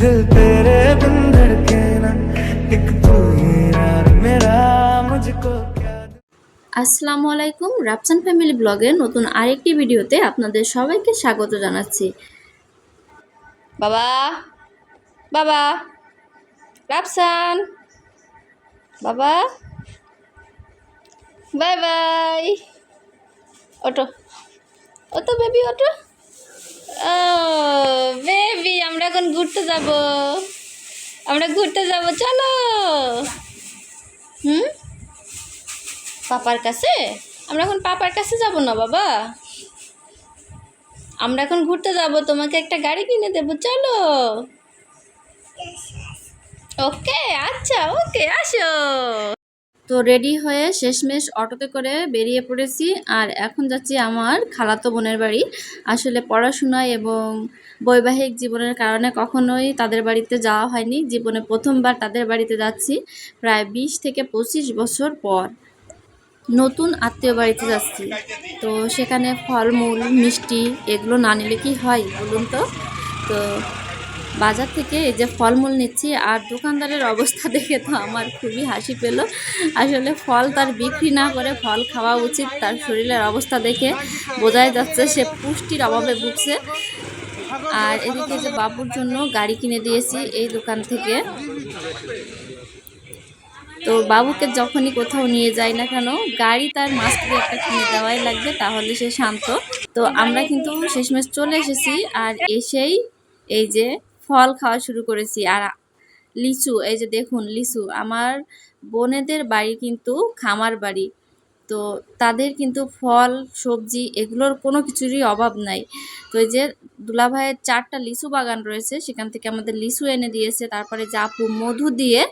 दिल तेरे बिन धड़के ना। एक तू ही यार मेरा मुझको আসসালামু আলাইকুম রাপসান ফ্যামিলি ব্লগের নতুন আরেকটি ভিডিওতে আপনাদের সবাইকে স্বাগত জানাচ্ছি। বাবা বাবা রাপসান বাবা bye bye. Auto auto baby auto. ও বেবি আমরা এখন ঘুরতে যাব। আমরা ঘুরতে যাব চলো। হুম? পাপার কাছে? আমরা এখন পাপার কাছে যাব না বাবা। আমরা এখন ঘুরতে যাব তোমাকে একটা গাড়ি কিনে দেবো চলো। ওকে আচ্ছা ওকে আসো। তো রেডি হয়ে শেষমেশ অটোতে করে বেরিয়ে পড়েছি। আর এখন যাচ্ছি আমার খালাতো বোনের বাড়ি। আসলে পড়াশোনা এবং বৈবাহিক জীবনের কারণে কখনোই তাদের বাড়িতে যাওয়া হয়নি। জীবনে প্রথমবার তাদের বাড়িতে যাচ্ছি প্রায় বিশ থেকে পঁচিশ বছর পর। নতুন আত্মীয় বাড়িতে যাচ্ছি। তো সেখানে ফলমূল, মিষ্টি এগুলো না নিলে কি হয় বলুন তো? তো বাজার থেকে এই যে ফলমূল নিচ্ছি আর দোকানদারের অবস্থা দেখে তো আমার খুবই হাসি পেল। আসলে ফল তার বিক্রি না করে ফল খাওয়া উচিত, তার শরীরের অবস্থা দেখে বোঝাই যাচ্ছে সে পুষ্টির অভাবে ভুগছে। আর এদিকে যে বাবুর জন্য গাড়ি কিনে দিয়েছি এই দোকান থেকে। তো বাবুকে যখনই কোথাও নিয়ে যাই না কেন, গাড়ি তার মাস্ক দিয়ে একটা কিনে দেওয়াই লাগবে, তাহলে সে শান্ত। তো আমরা কিন্তু শেষমেশ চলে এসেছি আর এসেই এই যে ফল খাওয়া শুরু করেছি। আর লিচু, এই যে দেখুন, লিচু। আমার বোনেদের বাড়ি কিন্তু খামার বাড়ি। তো তাদের কিন্তু ফল, সবজি এগুলোর কোনো কিছুরই অভাব নাই। তো এই যে দুলাভাইয়ের চারটা লিচু বাগান রয়েছে, সেখান থেকে আমাদের লিচু এনে দিয়েছে। তারপরে জাপু মধু দিয়ে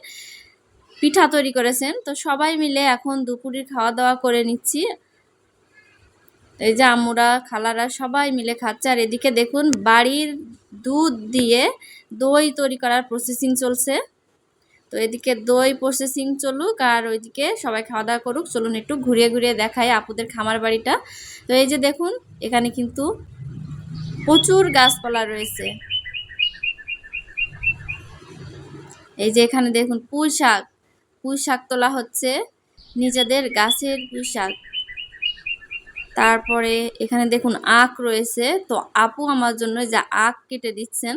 পিঠা তৈরি করেছেন। তো সবাই মিলে এখন দুপুরের খাওয়া দাওয়া করে নিচ্ছি। এই যে আম্মুরা, খালারা সবাই মিলে খাচ্ছে। আর এদিকে দেখুন, বাড়ির দুধ দিয়ে দই তৈরি করার প্রসেসিং চলছে। তো এদিকে দই প্রসেসিং চলুক আর ওইদিকে সবাই খাওয়া দাওয়া করুক, চলুন একটু ঘুরিয়ে ঘুরিয়ে দেখায় আপুদের খামার বাড়িটা। তো এই যে দেখুন, এখানে কিন্তু প্রচুর গাছপালা রয়েছে। এই যে এখানে দেখুন, পুঁই শাক। পুঁই শাক তোলা হচ্ছে নিজেদের গাছের পুঁই শাক। তারপরে এখানে দেখুন আখ রয়েছে। তো আপু আমার জন্য যা আখ কেটে দিচ্ছেন।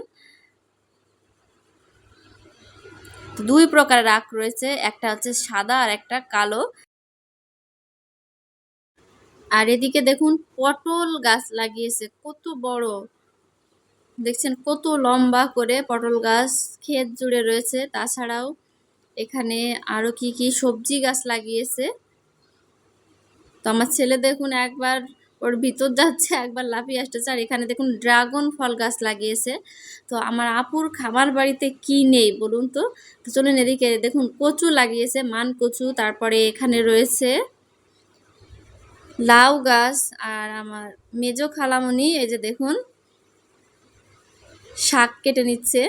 দুই প্রকারের আখ রয়েছে, একটা হচ্ছে সাদা আর একটা কালো। আর এদিকে দেখুন পটল গাছ লাগিয়েছে, কত বড়। দেখছেন কত লম্বা করে পটল গাছ ক্ষেত জুড়ে রয়েছে। তাছাড়াও এখানে আরও কি কি সবজি গাছ লাগিয়েছে। তো আমার ছেলে দেখুন একবার, ওর ভিতর যাচ্ছে, একবার লাফিয়ে আসতেছে আর এখানে দেখুন ড্রাগন ফল গাছ লাগিয়েছে। তো আমার আপুর খামার বাড়িতে কি নেই বলুন তো? তো চলুন এদিকে দেখুন, কচু লাগিয়েছে, মান কচু, তারপরে এখানে রয়েছে লাউ গাছ আর আমার মেজো খালামনি এই যে দেখুন, শাক কেটে নিচ্ছে।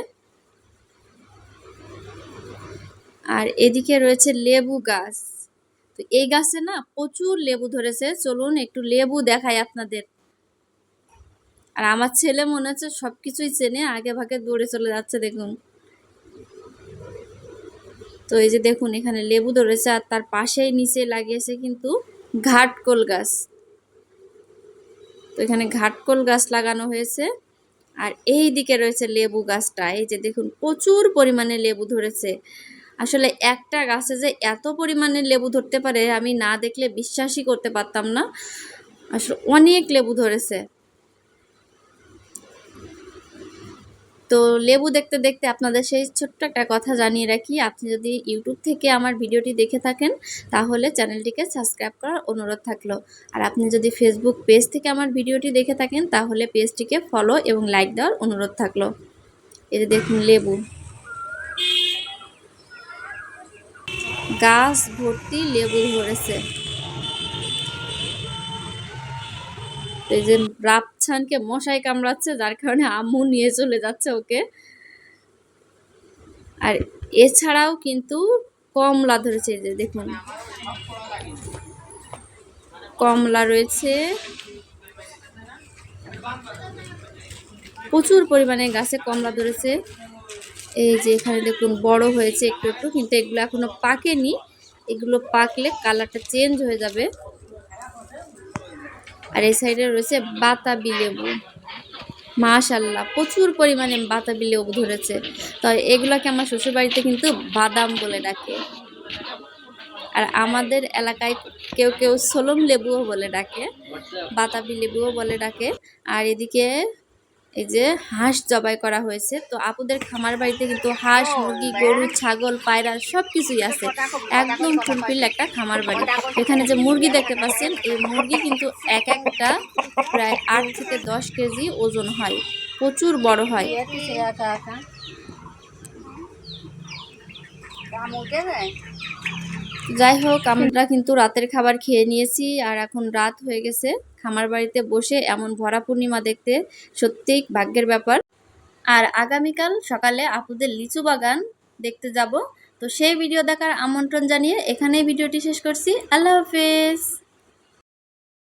আর এদিকে রয়েছে লেবু গাছ। তো এই গাছে না প্রচুর লেবু ধরেছে। চলুন একটু লেবু দেখাই আপনাদের। আর আমার ছেলে মনে হচ্ছে সব কিছুই চেনে, আগে ভাগে দৌড়ে চলে যাচ্ছে, দেখুন। তো এই যে দেখুন, এখানে লেবু ধরেছে আর তার পাশেই নিচে লাগিয়েছে কিন্তু ঘাটকোল গাছ। তো এখানে ঘাটকোল গাছ লাগানো হয়েছে। আর এই দিকে রয়েছে লেবু গাছটা। এই যে দেখুন, প্রচুর পরিমাণে লেবু ধরেছে। আসলে একটা গাছে যে এত পরিমাণে লেবু ধরতে পারে, আমি না দেখলে বিশ্বাসই করতে পারতাম না। আসলে অনেক লেবু ধরেছে। তো লেবু দেখতে দেখতে আপনাদের সেই ছোট্ট একটা কথা জানিয়ে রাখি, আপনি যদি ইউটিউব থেকে আমার ভিডিওটি দেখে থাকেন, তাহলে চ্যানেলটিকে সাবস্ক্রাইব করার অনুরোধ থাকল। আর আপনি যদি ফেসবুক পেজ থেকে আমার ভিডিওটি দেখে থাকেন, তাহলে পেজটিকে ফলো এবং লাইক দেওয়ার অনুরোধ থাকল। এই দেখুন লেবু। গাছ ভর্তি লেবু ধরেছে। এই যে রাপছানকে মশাই কামড়াচ্ছে, যার কারণে আম্মু নিয়ে চলে যাচ্ছে ওকে। আর এছাড়াও কিন্তু কমলা ধরেছে যে দেখুন। কমলা রয়েছে। প্রচুর পরিমাণে গাছে কমলা ধরেছে। এই যে এখানে দেখুন বড় হয়েছে একটু একটু, কিন্তু এগুলো এখনও পাকেনি। এগুলো পাকলে কালারটা চেঞ্জ হয়ে যাবে। আর এই সাইডে রয়েছে বাতাবি লেবু। মাশাল্লাহ প্রচুর পরিমাণে বাতাবি লেবু ধরেছে। তো এগুলোকে আমার শ্বশুরবাড়িতে কিন্তু বাদাম বলে ডাকে। আর আমাদের এলাকায় কেউ কেউ সোলম লেবুও বলে ডাকে, বাতাবি লেবুও বলে ডাকে। আর এদিকে এই যে হাঁস জবাই করা হয়েছে। তো আপুদের খামার বাড়িতে কিন্তু হাঁস মুরগি গরু ছাগল পায়রা সব কিছুই আছে। একদম ফুলফিল একটা খামার বাড়ি। এখানে যে মুরগি দেখতে পাচ্ছেন এই মুরগি কিন্তু এক একটা প্রায় আট থেকে দশ কেজি ওজন হয়। প্রচুর বড় হয়। যাই হোক আমরা কিন্তু রাতের খাবার খেয়ে নিয়েছি আর এখন রাত হয়ে গেছে। খামার বাড়িতে বসে এমন ভরা পূর্ণিমা দেখতে সত্যিই ভাগ্যের ব্যাপার। আর আগামীকাল সকালে আপুদের লিচু বাগান দেখতে যাব। তো সেই ভিডিও দেখার আমন্ত্রণ জানিয়ে এখানেই ভিডিওটি শেষ করছি। আল্লাহ হাফেজ।